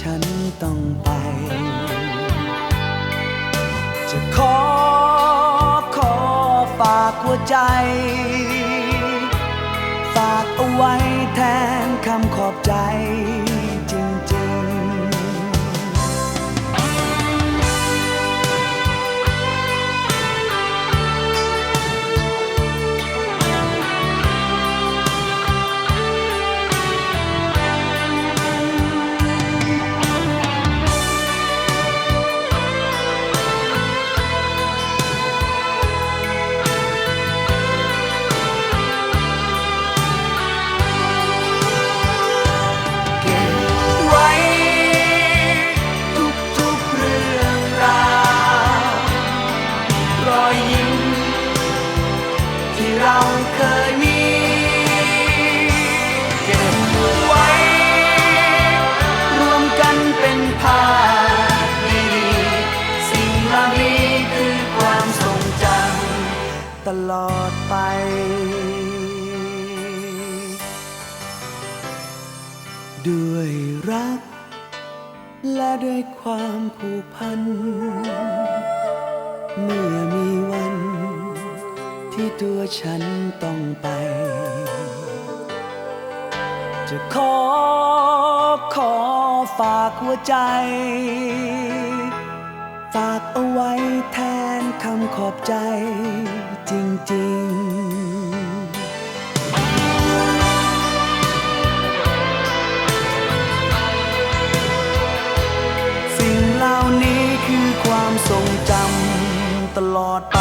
ฉันต้องไป จะขอขอฝากหัวใจ ฝากเอาไว้ รอยยิ้ม ที่เราเคยมีเก็บไว้ รวมกันเป็นภาพดีๆสิ่งเหล่านี้คือความทรงจำตลอดไปด้วยรัก และด้วยความผูกพัน เมื่อมีวัน ที่ตัวฉันต้องไป จะขอขอฝากหัวใจ ฝากเอาไว้แทนคำขอบใจจริง ๆสิ่งเหล่านี้คือความทรงจำ ตลอดไป